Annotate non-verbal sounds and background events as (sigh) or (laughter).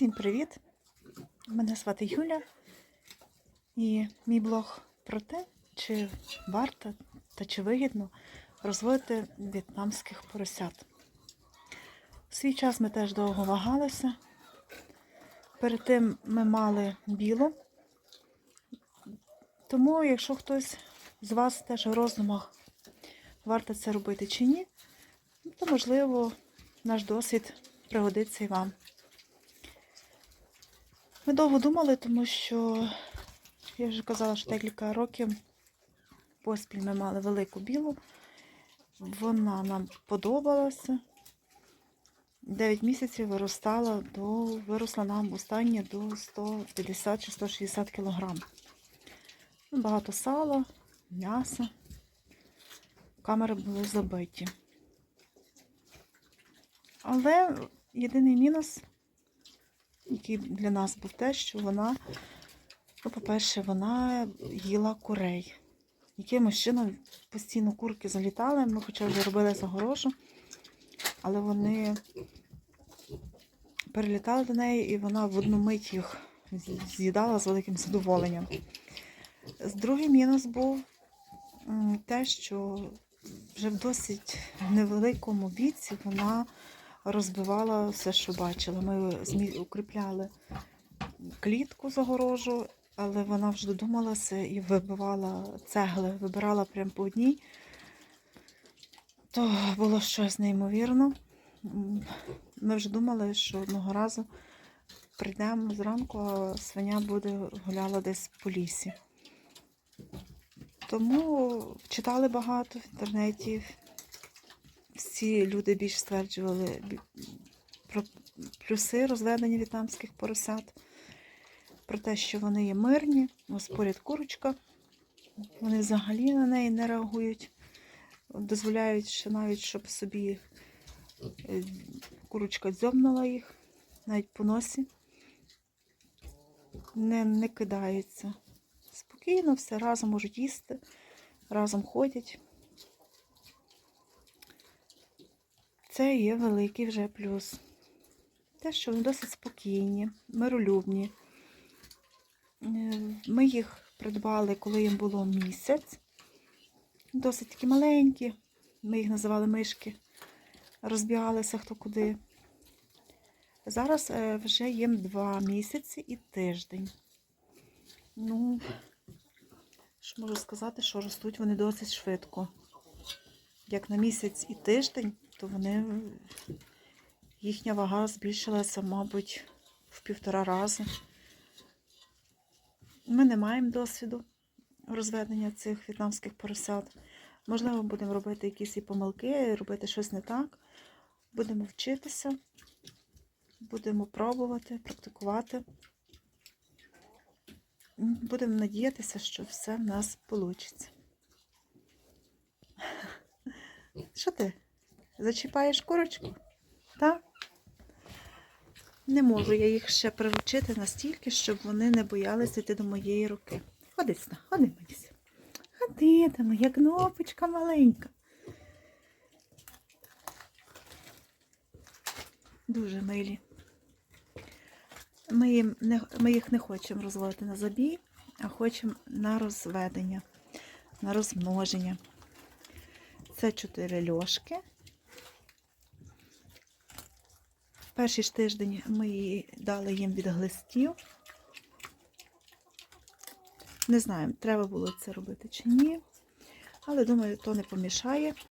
Всім привіт! Мене звати Юля і мій блог про те, чи варто та чи вигідно розводити в'єтнамських поросят. У свій час ми теж довго вагалися. Перед тим ми мали білу. Тому, якщо хтось з вас теж у роздумах, варто це робити чи ні, то можливо наш досвід пригодиться і вам. Ми довго думали, тому що, я вже казала, що декілька років поспіль ми мали велику білу. Вона нам подобалася. 9 місяців виростала до, виросла нам останнє до 150 чи 160 кг. Багато сала, м'яса. Камери були забиті. Але єдиний мінус який для нас був те, що вона, ну, по-перше, вона їла курей. Якимось чином постійно курки залітали, ми хоча вже робили загорожу, але вони перелітали до неї і вона в одну мить їх з'їдала з великим задоволенням. З Другий мінус був те, що вже в досить невеликому віці вона розбивала все, що бачила. Ми укріпляли клітку загорожу, але вона вже додумалася і вибивала цегли, вибирала прямо по одній. То було щось неймовірно. Ми вже думали, що одного разу прийдемо зранку, а свиня буде гуляла десь по лісі. Тому читали багато в інтернеті, всі люди більш стверджували про плюси розведення в'єтнамських поросят, про те, що вони є мирні, ось курочка, вони взагалі на неї не реагують, дозволяють ще навіть, щоб собі е, курочка дзьобнула їх, навіть по носі, не, не кидаються. Спокійно все разом можуть їсти, разом ходять. Це є великий вже плюс. Те, що вони досить спокійні, миролюбні. Е, Ми їх придбали, коли їм було місяць. Досить такі маленькі. Ми їх називали мишки. Розбігалися хто куди. Зараз е, вже їм два місяці і тиждень. Ну, що можу сказати, що ростуть вони досить швидко. Як на місяць і тиждень, то вони їхня вага збільшилася, мабуть, в півтора рази. Ми не маємо досвіду розведення цих в'єтнамських поросят. Можливо, будемо робити якісь і помилки, робити щось не так. Будемо вчитися, будемо пробувати, практикувати. Будемо надіятися, що все в нас вийде. (laughs) Що ти? Зачіпаєш курочку? Так? Не можу я їх ще приручити настільки, щоб вони не боялися йти до моєї руки. Ходи сюди, ходи, Манюся. Ходи там, моя кнопочка маленька. Дуже милі. Ми, їм не, ми їх не хочемо розводити на забій, а хочемо на розведення, на розмноження. Це чотири льошки. Перший ж тиждень ми її дали їм від глистів. Не знаю, треба було це робити чи ні. Але думаю, то не помішає.